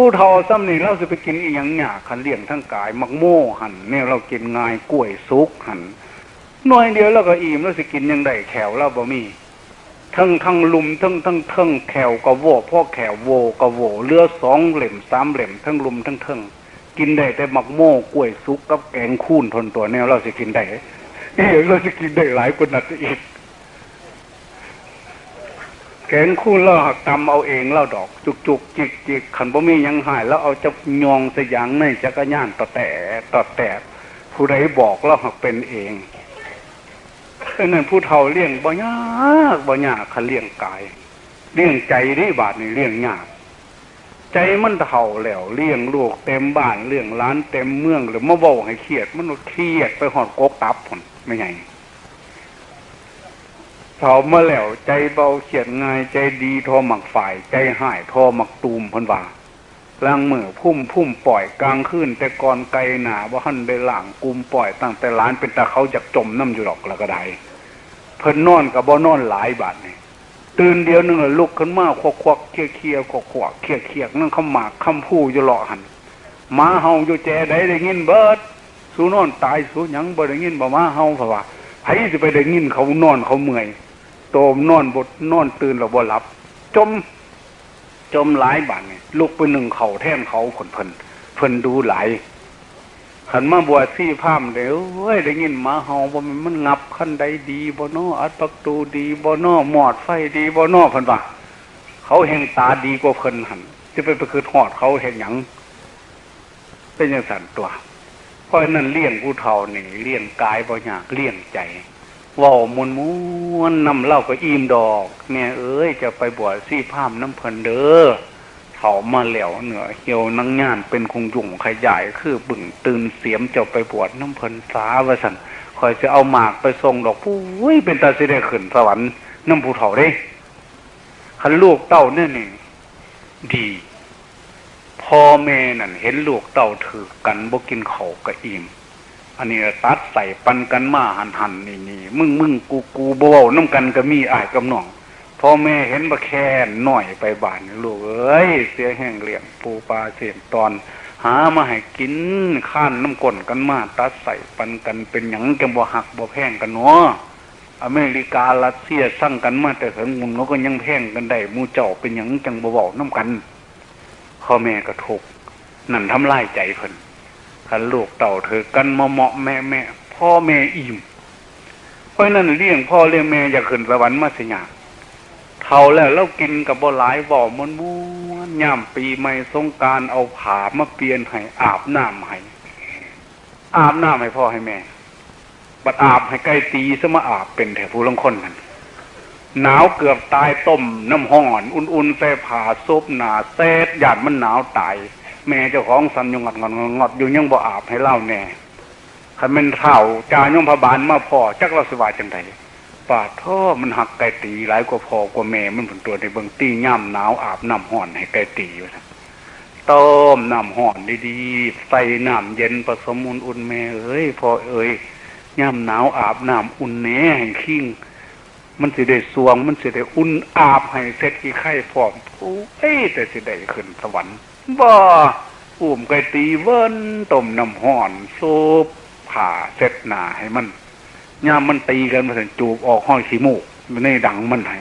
ผู้เฒ่าซ้ำนี่เราจะไปกินอีหยังหยาขันเลี้ยงทั้งกายมักโม่หันเนี่ยเรากินง่ายกล้วยสุกหันหน่อยเดียวเราก็อิ่มแล้วสิกินยังได้แขวเราบ่มีทั้งทั้งลุมทั้งทั้งทั้งแขวก็โวพ่อแขวโวก็โวเลือสองเหล่มสามเหล่มทั้งลุมทั้งทั้งกินได้แต่มักโม่กล้วยสุกกับแกงคูนทนตัวแนวเราสิกินได้เอ้ยเราสิกินได้หลายกว่านั้นอีก แกงคู่เราหักตำเอาเองเราดอก จุกจุกจิกจิกขันบ่มียังหายแล้วเอาจะยองสยางในจักรยานต่อแต่ต่อแต่ผู้ใดบอกเราหักเป็นเองดังนั้นผู้เฒ่าเลี้ยงบ่ยากบ่ยากคันเลี้ยงกายเลี้ยงใจนี่บาทนี่เลี้ยงยากใจมันเฒ่าแล้วเลี้ยงลูกเต็มบ้านเลี้ยงร้านเต็มเมืองหรือมาเว้าให้เครียดมันเครียดไปหอดกกตับผลไม่ไง เผามาแล้วใจเบาเขียดง่ายใจดีทอหมักฝ่าย ใจหายทอหมักตูมพันว่าล่างมือพุ่มพุ่มปล่อยกลางคืนแต่ก่อนไกลหนาว่าหันได้หลังกุมปล่อยตั้งแต่ร้านเป็นตาเขาอยากจมน้ำอยู่หรอกแล้วก็ได้เพิ่นนอนกับบ่นอนหลายบาทนี่ตื่นเดียวหนึงลุกขึ้นมาควักควักเคียเคียควักควักเคียเคียนั่งคำหมากคำพูอยู่หล่อหันหมาเฮาอยู่แจได้ได้ยินเบิดสู้นอนตายสู้ยังบ่ได้ยินบ่มาเฮาเพราะว่าไผสิไปได้ยินเขานอนเขาเมื่อย โตมนอนบดนอนตื่นแล้วบ่หลับ จม จมหลายบาทเนี่ยลุกไปหนึ่งเขาแท่นเขาผนเพิ่นเพิ่นดูหลายขันมาบวชซี่พามเดี๋ยวเว้ยได้ยินมาเฮาบ่มันมันงับขั้นใดดีบ่นออัดประตูดีบ่นอหมอดไฟดีบ่นอเพิ่นว่าเขาแห่งตาดีกว่าเพิ่นหันจะไปไปคือหอดเขาเห็นหยังเป็นอย่างสันตัว เพราะนั้นเลี้ยงผู้เฒ่านี่เลี้ยงกายบ่ยากเลี้ยงใจ ว่ามวนมวนนำเหล่าก็อิ่มดอกแม่เอ้ยจะไปบวชซี่พามน้ำเพิ่นเด้อเถามาแล้วเหนือเหี่ยวนังงานเป็นคงยุ่งขยายคือบึ่งตื่นเสียมจ้าไปบวชน้ำเพิ่นสาวสันคอยจะเอาหมากไปส่งดอกปุ้ยเป็นตาสิได้ขึ้นสวรรค์น้ำผู้เฒ่าได้คันลูกเต้าเนี่ยนี่ดีพ่อแม่นั่นเห็นลูกเต้าถือกันบ่กินเขาวก็อิ่ม อันนี้ตัดใส่ปันกันมาหันหันนี่นี่มึงมึงกูกูบเว้าน้ำกันก็มีอายกับน้องพ่อแม่เห็นบะแค่หน่อยไปบ้านลูกเอ้ยเสียแห้งเหลี้ยงปูปลาเสียนตอน หามาให้กินข้านน้ำก้นกันมาตัดใส่ปันกันเป็นหยังจังบ่หักบ่แพงกันเนาะอเมริการัสเซียสั่งกันมาแต่ถึงมุนเขาก็ยังแพงกันได้มูเจ้าเป็นหยังจังบ่เว้าน้ำกันพ่อแม่ก็ทุกนั่นทำลายใจเพิ่น ขันลูกเต่าเธอกันมาเหมาะแม่แม่พ่อแม่อิ่มเพราะนั้นเลี้ยงพ่อเลี้ยงแม่อยากขึ้นสวรรค์มาสิยาเท่าแล้วเรากินกับบ่หลายบ่มวนม้วนย่ำปีใหม่สงการเอาผามาเปลี่ยนให้อาบน้ำให้อาบน้ำให้พ่อให้แม่ บัดอาบให้ใกล้ตีซะมาอาบเป็นแถวผู้ลังคนนั่นหนาวเกือบตายต้มน้ำห้อน อุ่นๆใส่ผ้าซบหนาเซตหยาดมันหนาวตาย แม่เจ้าของสันยงงดงดงดงอดอยู่ยังบ่อาบให้เล่าแน่คันเป็นเท่าจายมพบาลมาพ่อจักเราสวาจังไดป่าท่อมันหักไก่ตีหลายกว่าพ่อกว่าแม่มันผลตัวในเบิงตีย่ำหนาวอาบน้ำห่อนให้ไก่ตีอยู่นะต้มน้ำห่อนดีๆใส่น้ำเย็นผสมอุ่นๆแม่เอ้ยพ่อเอ้ยย่ำหนาวอาบน้ำอุ่นแหน่ให้ขิ้งมันสิได้สวง มันสิได้อุ่นอาบให้เสร็จกี่ไข่พร้อมโอ้ยแต่สิได้ขึ้นสวรรค์ บ่อุ่มไก่ตีเวิ้นต้มน้ำห่อนซุปผ่าเสร็จหนาให้มันย่ามมันตีกันมาถึงจูบออกห้อยขี้มูกมันในดังมันไห้